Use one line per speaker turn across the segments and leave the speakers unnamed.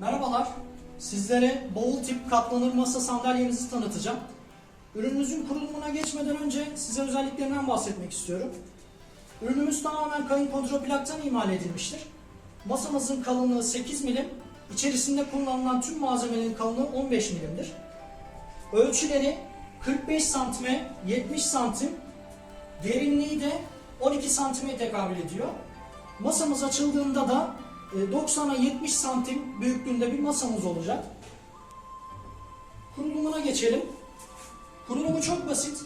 Merhabalar. Sizlere bavul tip katlanır masa sandalyemizi tanıtacağım. Ürünümüzün kurulumuna geçmeden önce size özelliklerinden bahsetmek istiyorum. Ürünümüz tamamen kayın kontroplaktan imal edilmiştir. Masamızın kalınlığı 8 milim, içerisinde kullanılan tüm malzemelerin kalınlığı 15 milimdir. Ölçüleri 45 santime 70 santim, derinliği de 12 santime tekabül ediyor. Masamız açıldığında da 90'a 70 santim büyüklüğünde bir masamız olacak. Kurulumuna geçelim. Kurulumu çok basit.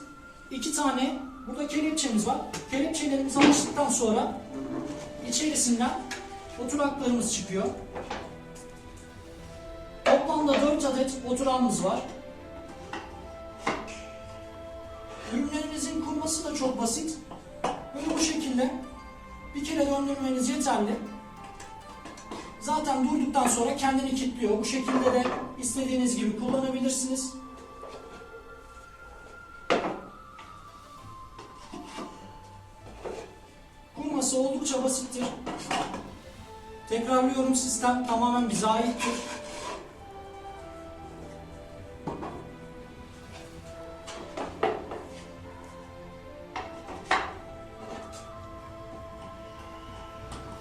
İki tane burada kelepçemiz var. Kelepçelerimizi açtıktan sonra içerisinden oturaklarımız çıkıyor. Toplamda 4 adet oturağımız var. Ürünlerinizin kurması da çok basit. Böyle bu şekilde bir kere döndürmeniz yeterli. Zaten durduktan sonra kendini kilitliyor. Bu şekilde de istediğiniz gibi kullanabilirsiniz. Kurması oldukça basittir. Tekrarlıyorum sistem tamamen bize aittir.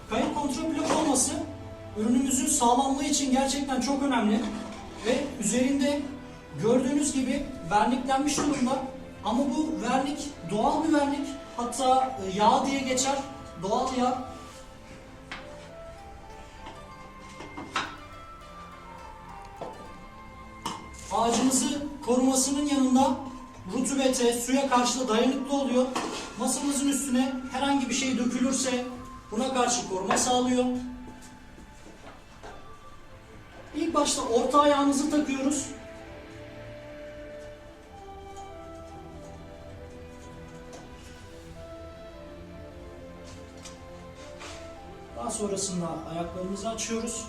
Kayıt kontrol blok olması ürünümüzün sağlamlığı için gerçekten çok önemli. Ve üzerinde gördüğünüz gibi verniklenmiş durumda. Ama bu vernik doğal bir vernik. Hatta e, yağ diye geçer. Doğal yağ. Ağacımızı korumasının yanında rutubete, suya karşı da dayanıklı oluyor. Masamızın üstüne herhangi bir şey dökülürse buna karşı koruma sağlıyor. İlk başta orta ayağımızı takıyoruz. Daha sonrasında ayaklarımızı açıyoruz.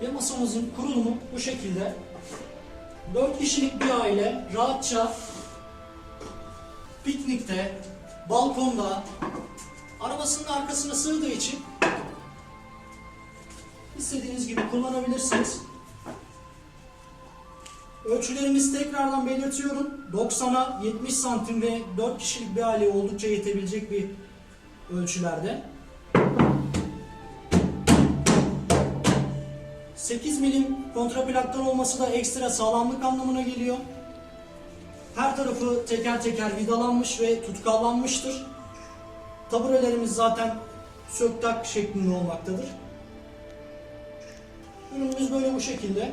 Ve masamızın kurulumu bu şekilde. 4 kişilik bir aile rahatça piknikte, balkonda, arabasının arkasına sığdığı için istediğiniz gibi kullanabilirsiniz. Ölçülerimizi tekrardan belirtiyorum. 90'a 70 santim ve 4 kişilik bir aileye oldukça yetebilecek bir ölçülerde. 8 milim kontraplaktan olması da ekstra sağlamlık anlamına geliyor. Her tarafı teker teker vidalanmış ve tutkallanmıştır. Taburelerimiz zaten söktak şeklinde olmaktadır. Ürünümüz böyle bu şekilde.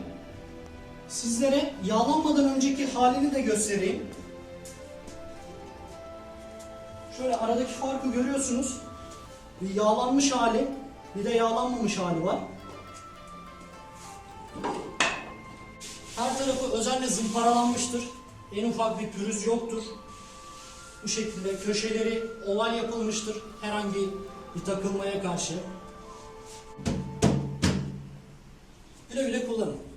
Sizlere yağlanmadan önceki halini de göstereyim. Şöyle aradaki farkı görüyorsunuz. Bir yağlanmış hali, bir de yağlanmamış hali var. Her tarafı özenle zımparalanmıştır. En ufak bir pürüz yoktur. Bu şekilde köşeleri oval yapılmıştır herhangi bir takılmaya karşı. Güle güle kullanın.